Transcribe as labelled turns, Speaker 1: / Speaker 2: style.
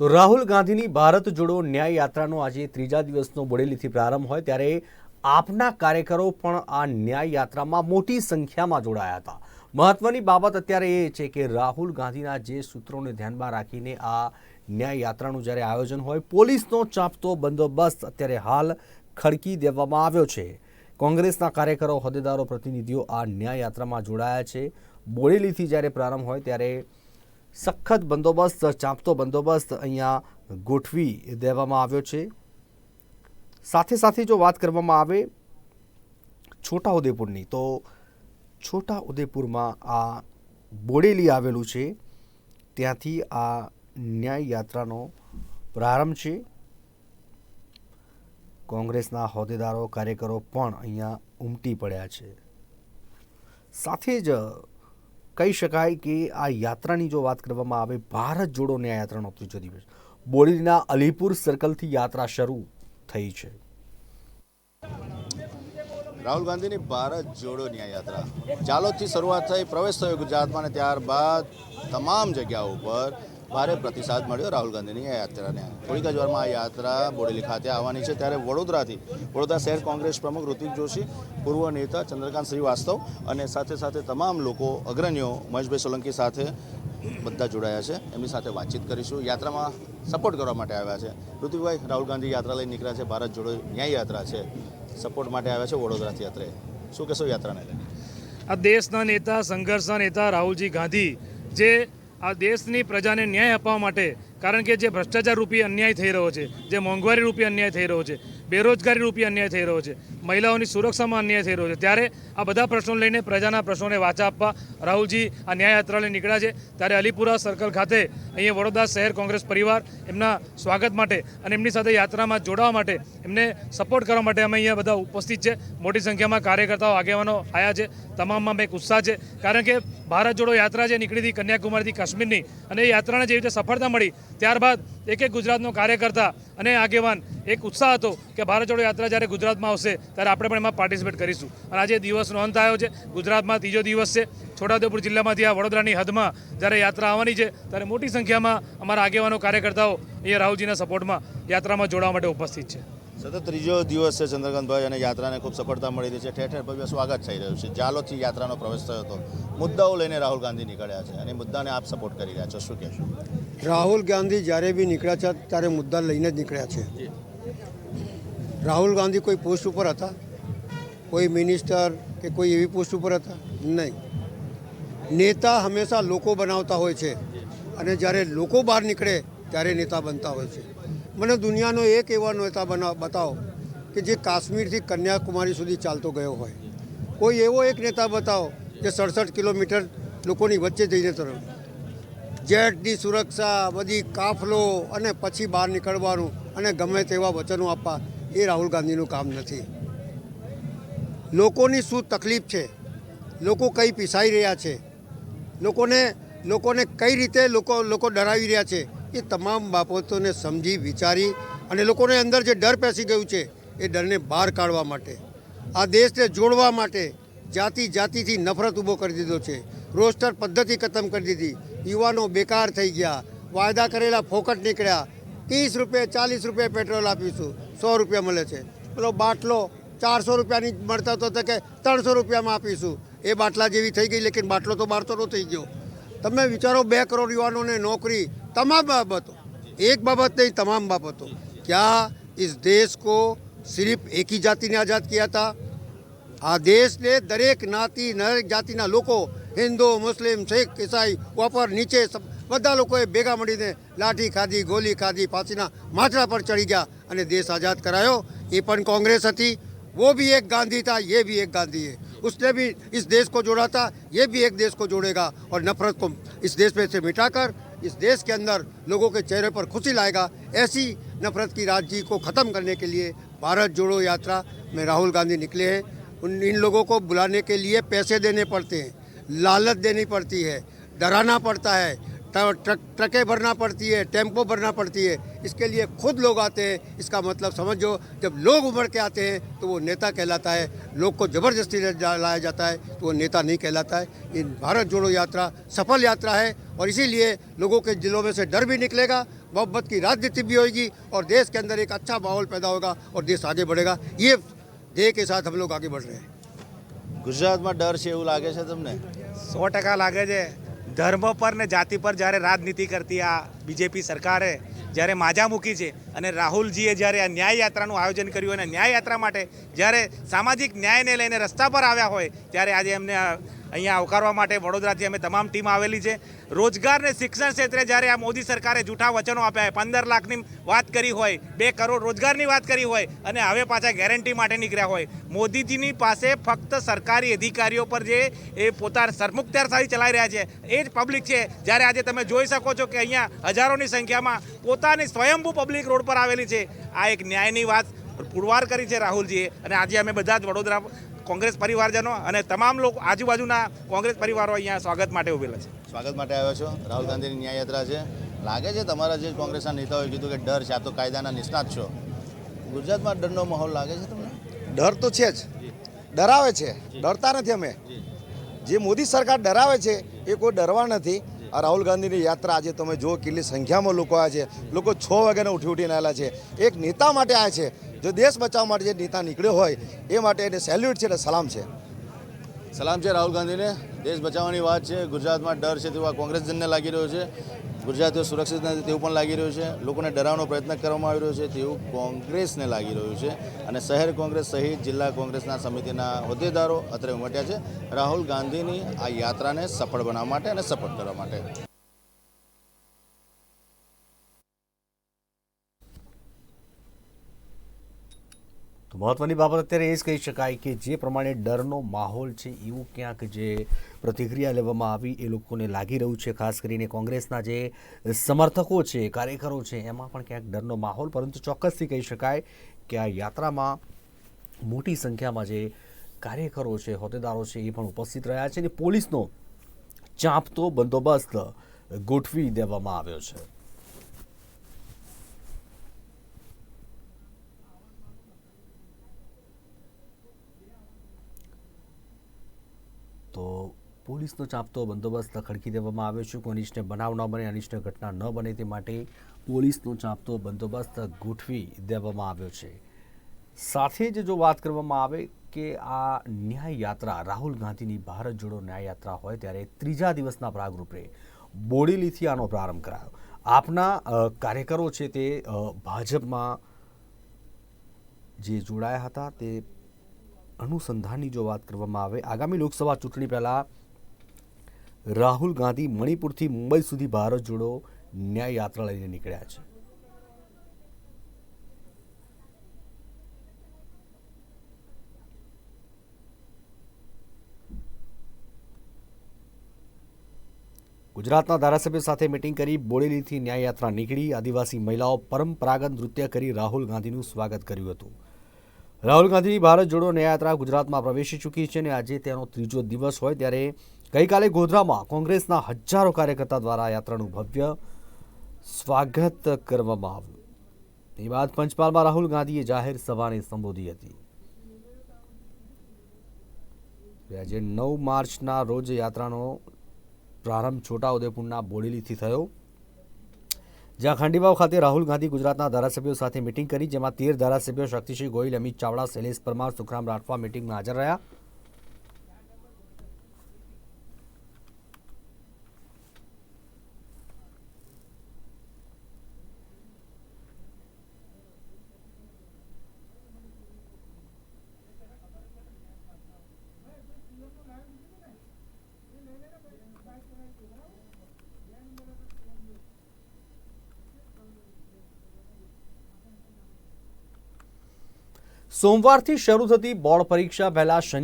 Speaker 1: તો રાહુલ ગાંધીની ભારત જોડો ન્યાય યાત્રાનો આજે ત્રીજા દિવસનો બોડેલીથી પ્રારંભ હોય ત્યારે આપના કાર્યકરો પણ આ ન્યાય યાત્રામાં મોટી સંખ્યામાં જોડાયા હતા. મહત્વની બાબત અત્યારે એ છે કે રાહુલ ગાંધીના જે સૂત્રોને ધ્યાનમાં રાખીને આ ન્યાય યાત્રાનું જ્યારે આયોજન હોય, પોલીસનો ચાંપતો બંદોબસ્ત અત્યારે હાલ ખડકી દેવામાં આવ્યો છે. કોંગ્રેસના કાર્યકરો, હોદ્દેદારો, પ્રતિનિધિઓ આ ન્યાય યાત્રામાં જોડાયા છે. બોડેલીથી જ્યારે પ્રારંભ હોય ત્યારે સખત બંદોબસ્ત, ચાંપતો બંદોબસ્ત અહીંયા ગોઠવી દેવામાં આવ્યો છે. સાથે સાથે જો વાત કરવામાં આવે છોટાઉદેપુરની, તો છોટાઉદેપુરમાં આ બોડેલી આવેલું છે. ત્યાંથી આ ન્યાય યાત્રાનો પ્રારંભ છે. કોંગ્રેસના હોદ્દેદારો, કાર્યકરો પણ અહીંયા ઉમટી પડ્યા છે. સાથે જ કહી શકાય કે આ યાત્રાની જો વાત કરવામાં આવે, ભારત જોડો ન્યાય યાત્રાનો ત્રીજો દિવસ. બોરીના અલીપુર સર્કલથી યાત્રા શરૂ થઈ છે.
Speaker 2: રાહુલ ગાંધીની ભારત જોડો ન્યાય યાત્રા. જાલોદથી શરૂઆત થઈ, પ્રવેશ થયો ગુજરાતમાં અને ત્યારબાદ તમામ જગ્યાઓ ઉપર ભારે પ્રતિસાદ મળ્યો રાહુલ ગાંધીની આ યાત્રાને. થોડીક જ વારમાં આ યાત્રા બોડેલી ખાતે આવવાની છે, ત્યારે વડોદરાથી વડોદરા શહેર કોંગ્રેસ પ્રમુખ ઋતિક જોશી, પૂર્વ નેતા ચંદ્રકાંત શ્રીવાસ્તવ અને સાથે સાથે તમામ લોકો, અગ્રણીઓ મહેશભાઈ સોલંકી સાથે બધા જોડાયા છે. એમની સાથે વાતચીત કરીશું. યાત્રામાં સપોર્ટ કરવા માટે આવ્યા છે. ઋતિકભાઈ, રાહુલ ગાંધી યાત્રા લઈને નીકળ્યા છે. ભારત જોડો ન્યાય યાત્રા છે. સપોર્ટ માટે આવ્યા છે વડોદરાથી યાત્રે શું કહેશો યાત્રાને લઈને?
Speaker 3: આ દેશના નેતા, સંઘર્ષના નેતા રાહુલજી ગાંધી, જે આ દેશની પ્રજાને ન્યાય આપવા માટે, કારણ કે જે ભ્રષ્ટાચાર રૂપી અન્યાય થઈ રહ્યો છે, જે મોંઘવારી રૂપી અન્યાય થઈ રહ્યો છે બેરોજગારી રૂપી અન્યાય થઈ રહ્યો છે, મહિલાઓની સુરક્ષામાં અન્યાય થઈ રહ્યો છે, ત્યારે આ બધા પ્રશ્નો લઈને પ્રજાના પ્રશ્નોને વાચા આપવા રાહુલજી આ ન્યાય યાત્રા નીકળ્યા છે. ત્યારે અલીપુરા સર્કલ ખાતે અહીંયા વડોદરા શહેર કોંગ્રેસ પરિવાર એમના સ્વાગત માટે અને એમની સાથે યાત્રામાં જોડાવા માટે એમને સપોર્ટ કરવા માટે અમે અહીંયા બધા ઉપસ્થિત છે. મોટી સંખ્યામાં કાર્યકર્તાઓ, આગેવાનો આવ્યા છે. તમામમાં એક ઉત્સાહ છે, કારણ કે ભારત જોડો યાત્રા જે નીકળી હતી કન્યાકુમારીથી કાશ્મીરની, અને એ યાત્રાને જેવી રીતે સફળતા મળી, ત્યારબાદ એક એક ગુજરાતનો કાર્યકર્તા અને આગેવાન એક ઉત્સાહ હતો કે ભારત જોડો યાત્રા જ્યારે ગુજરાતમાં આવશે, ત્યારે આપણે પણ એમાં પાર્ટિસિપેટ કરીશું. અને આજે દિવસનો અંત આવ્યો છે. ગુજરાતમાં ત્રીજો દિવસ છે. છોટાઉદેપુર જિલ્લામાંથી આ વડોદરાની હદમાં જ્યારે યાત્રા આવવાની છે ત્યારે મોટી સંખ્યામાં અમારા આગેવાનો કાર્યકર્તાઓ અહીંયા રાહુલજીના સપોર્ટમાં યાત્રામાં જોડાવા માટે ઉપસ્થિત છે.
Speaker 2: સતત ત્રીજો દિવસ છે ચંદ્રકાંતભાઈ અને યાત્રાને ખૂબ સફળતા મળી રહી છે. ઠેર ઠેર ભવ્ય સ્વાગત થઈ રહ્યું છે. જાલોથી યાત્રાનો પ્રવેશ થયો હતો. મુદ્દાઓ લઈને રાહુલ ગાંધી નીકળ્યા છે અને મુદ્દાને આપ સપોર્ટ કરી રહ્યા છો. શું કહેશો?
Speaker 4: રાહુલ ગાંધી જ્યારે બી નીકળ્યા છે ત્યારે મુદ્દા લઈને જ નીકળ્યા છે. રાહુલ ગાંધી કોઈ પોસ્ટ ઉપર હતા? કોઈ મિનિસ્ટર કે કોઈ એવી પોસ્ટ ઉપર હતા? નહીં. નેતા હંમેશા લોકો બનાવતા હોય છે. અને જ્યારે લોકો બહાર નીકળે, ત્યારે નેતા બનતા હોય છે. મને દુનિયાનો એક એવા નેતા બનાવ બતાવો કે જે કાશ્મીરથી કન્યાકુમારી સુધી ચાલતો ગયો હોય. કોઈ એવો એક નેતા બતાવો જે સડસઠ કિલોમીટર લોકોની વચ્ચે જઈને તરફ. જેટની સુરક્ષા, બધી કાફલો અને પછી બહાર નીકળવાનું અને ગમે તેવા વચનો આપવા, એ રાહુલ ગાંધીનું કામ નથી. લોકોની શું તકલીફ છે? લોકો કઈ પીસાઈ રહ્યા છે? લોકોને લોકોને કઈ રીતે લોકો લોકો ડરાવી રહ્યા છે એ તમામ બાબતોને સમજી, વિચારી અને લોકોને અંદર જે ડર પેસી ગયું છે એ ડરને બહાર કાઢવા માટે, આ દેશને જોડવા માટે જાતિ જાતિથી નફરત ઊભો કરી દીધો છે. રોસ્ટર પદ્ધતિ ખતમ કરી દીધી. યુવાનો બેકાર થઈ ગયા. વાયદા કરેલા ફોકટ નીકળ્યા. ત્રીસ રૂપિયા, ચાલીસ રૂપિયા પેટ્રોલ આપીશું. સો રૂપિયા મળે છે. પેલો બાટલો ચારસો રૂપિયાની મળતા તો કે ત્રણસો રૂપિયામાં આપીશું. એ બાટલા જેવી થઈ ગઈ, લેકિન બાટલો તો બારતોનો થઈ ગયો. તમે વિચારો, બે કરોડ યુવાનોને નોકરી તમામ બાબતો, એક બાબત નહીં, તમામ બાબતો. ક્યાં इस દેશ કો सिर्फ એકી જાતિને આઝાદ ने आज़ाद આ દેશને દરેક જ્ઞાતિ દરેક જાતિના લોકો, હિન્દુ, મુસ્લિમ, શીખ, ઈસાઈ, ઉપર, નીચે બધા લોકોએ ભેગા મળીને લાઠી ખાધી, ગોલી ખાધી ફાંસીના માથડા પર ચડી ગયા અને દેશ આઝાદ કરાયો. એ પણ કોંગ્રેસ હતી. વો ભી એક ગાંધી થા યે ભી એક ગાંધી હે. उसने भी इस देश को जोड़ा था, ये भी एक देश को जोड़ेगा और नफरत को इस देश में से मिटाकर इस देश के अंदर लोगों के चेहरे पर खुशी लाएगा। ऐसी नफरत की राजनीति को ख़त्म करने के लिए भारत जोड़ो यात्रा में राहुल गांधी निकले हैं। उन, इन लोगों को बुलाने के लिए पैसे देने पड़ते हैं, लालच देनी पड़ती है, डराना पड़ता है ट्रक ट्रकें भरना पड़ती है टेम्पो भरना पड़ती है इसके लिए खुद लोग आते हैं इसका मतलब समझो जब लोग उमड़ के आते हैं तो वो नेता कहलाता है लोग को ज़बरदस्ती ले जा- लाया जाता है तो वो नेता नहीं कहलाता है ये भारत जोड़ो यात्रा सफल यात्रा है और इसीलिए लोगों के दिलों में से डर भी निकलेगा मोहब्बत की राजनीति भी होगी और देश के अंदर एक अच्छा माहौल पैदा होगा और देश आगे बढ़ेगा ये ध्येय के साथ हम लोग आगे बढ़ रहे हैं
Speaker 2: ગુજરાતમાં ડર છે એવું લાગે છે તમને
Speaker 5: સો ટકા લાગે છે ધર્મ પર ને જાતિ પર જ્યારે રાજનીતિ કરતી આ બીજેપી સરકારે, જ્યારે માજા મૂકી છે અને રાહુલજીએ જ્યારે આ ન્યાય યાત્રાનું આયોજન કર્યું અને ન્યાય યાત્રા માટે જ્યારે સામાજિક ન્યાયને લઈને રસ્તા પર આવ્યા હોય, ત્યારે આજે એમને અહીંયા આવકારવા માટે વડોદરાથી અમે તમામ ટીમ આવેલી છે. રોજગાર ને શિક્ષણ ક્ષેત્રે જ્યારે આ મોદી સરકારે જૂઠા વચનો આપ્યા હોય પંદર લાખની વાત કરી હોય, બે કરોડ રોજગારની વાત કરી હોય અને હવે પાછા ગેરંટી માટે નીકળ્યા હોય. મોદીજીની પાસે ફક્ત સરકારી અધિકારીઓ પર જે એ પોતાના સરમુખત્યારશાહી ચલાવી રહ્યા છે, એ જ પબ્લિક છે. જ્યારે આજે તમે જોઈ શકો છો કે અહીંયા હજારોની સંખ્યામાં પોતાની સ્વયંભૂ પબ્લિક રોડ પર આવેલી છે. આ એક ન્યાયની વાત પુરવાર કરી છે રાહુલજીએ. અને આજે અમે બધા જ વડોદરા કોંગ્રેસ પરિવારજનો અને તમામ લોકો આજુબાજુના કોંગ્રેસ પરિવારો અહીંયા સ્વાગત માટે ઉભેલા છે.
Speaker 2: સ્વાગત માટે આવ્યો છો. રાહુલ ગાંધીની ન્યાયયાત્રા છે. લાગે છે તમારા જે કોંગ્રેસના નેતાઓએ કીધું કે ડર છે આ તો કાયદાના નિષ્ણાત છો. ગુજરાતમાં ડરનો માહોલ લાગે છે તમને?
Speaker 6: ડર તો છે જ. ડરાવે છે. ડરતા નથી અમે. જે. મોદી સરકાર ડરાવે છે એ કોઈ ડરવા નથી. આ રાહુલ ગાંધીની યાત્રા આજે તમે જુઓ કેટલી સંખ્યામાં લોકો આવ્યા છે. લોકો છ વાગ્યાને ઉઠી ઉઠીને આવેલા છે. એક નેતા માટે આવ્યા છે. જો દેશ બચાવવા માટે જે નેતા નીકળ્યો હોય, એ માટે એને સેલ્યુટ છે એટલે સલામ છે.
Speaker 2: સલામ છે રાહુલ ગાંધીને. દેશ બચાવવાની વાત છે. ગુજરાતમાં ડર છે તેવા કોંગ્રેસજનને લાગી રહ્યો છે. ગુજરાતીઓ સુરક્ષિત નથી તેવું પણ લાગી રહ્યું છે. લોકોને ડરાવવાનો પ્રયત્ન કરવામાં આવી રહ્યો છે તેવું કોંગ્રેસને લાગી રહ્યું છે. અને શહેર કોંગ્રેસ સહિત જિલ્લા કોંગ્રેસના સમિતિના હોદ્દેદારો અત્રે ઉમટ્યા છે. રાહુલ ગાંધીની આ યાત્રાને સફળ બનાવવા માટે અને સપોર્ટ કરવા માટે.
Speaker 1: તો મહત્વની બાબત અત્યારે એ જ કહી શકાય કે જે પ્રમાણે ડરનો માહોલ છે, એવું ક્યાંક જે પ્રતિક્રિયા લેવામાં આવી એ લોકોને લાગી રહ્યું છે. ખાસ કરીને કોંગ્રેસના જે સમર્થકો છે, કાર્યકરો છે, એમાં પણ ક્યાંક ડરનો માહોલ, પરંતુ ચોક્કસથી કહી શકાય કે આ યાત્રામાં મોટી સંખ્યામાં જે કાર્યકરો છે, હોદ્દેદારો છે, એ પણ ઉપસ્થિત રહ્યા છે અને પોલીસનો ચાંપતો બંદોબસ્ત ગોઠવી દેવામાં આવ્યો છે તો પોલીસનો ચાંપતો બંદોબસ્ત ખડકી દેવામાં આવ્યો છે. કોઈ અનિષ્ટ બનાવ ન બને, અનિષ્ટ ઘટના ન બને તે માટે પોલીસનો ચાંપતો બંદોબસ્ત ગોઠવી દેવામાં આવ્યો છે. સાથે જ જો વાત કરવામાં આવે કે આ ન્યાય યાત્રા, રાહુલ ગાંધીની ભારત જોડો ન્યાય યાત્રા હોય ત્યારે ત્રીજા દિવસના ભાગરૂપે બોડેલીથી આનો પ્રારંભ કરાયો. આપના કાર્યકરો છે તે ભાજપમાં જે જોડાયા હતા તે અનુસંધાનની જો વાત કરવામાં આવે, આગામી લોકસભા ચૂંટણી પહેલાં રાહુલ ગાંધી મણિપુરથી મુંબઈ સુધી ભારત જોડો ન્યાય યાત્રા લઈને નીકળ્યા છે. ગુજરાતના ધારાસભ્ય સાથે મિટિંગ કરી બોડેલીથી ન્યાય યાત્રા નીકળી. આદિવાસી મહિલાઓ પરંપરાગત નૃત્ય કરી રાહુલ ગાંધીનું સ્વાગત કર્યું હતું. રાહુલ ગાંધીની ભારત જોડો ન્યાયયાત્રા ગુજરાતમાં પ્રવેશી ચૂકી છે અને આજે તેનો ત્રીજો દિવસ હોય ત્યારે ગઈકાલે ગોધરામાં કોંગ્રેસના હજારો કાર્યકર્તા દ્વારા યાત્રાનું ભવ્ય સ્વાગત કરવામાં આવ્યું. એ બાદ પંચમહાલમાં રાહુલ ગાંધીએ જાહેર સભાને સંબોધી હતી. આજે નવ માર્ચના રોજ યાત્રાનો પ્રારંભ છોટાઉદેપુરના બોડેલીથી થયો. જ્યાં ખાંડીવાવ ખાતે રાહુલ ગાંધી ગુજરાતના ધારાસભ્યો સાથે મિટિંગ કરી, જેમાં તેર ધારાસભ્યો શક્તિસિંહ ગોહિલ અમિત ચાવડા, શૈલેષ પરમાર, સુખરામ રાઠવા મિટિંગમાં હાજર રહ્યા. સોમવારથી શરૂ થતી બોર્ડ પરીક્ષા પહેલા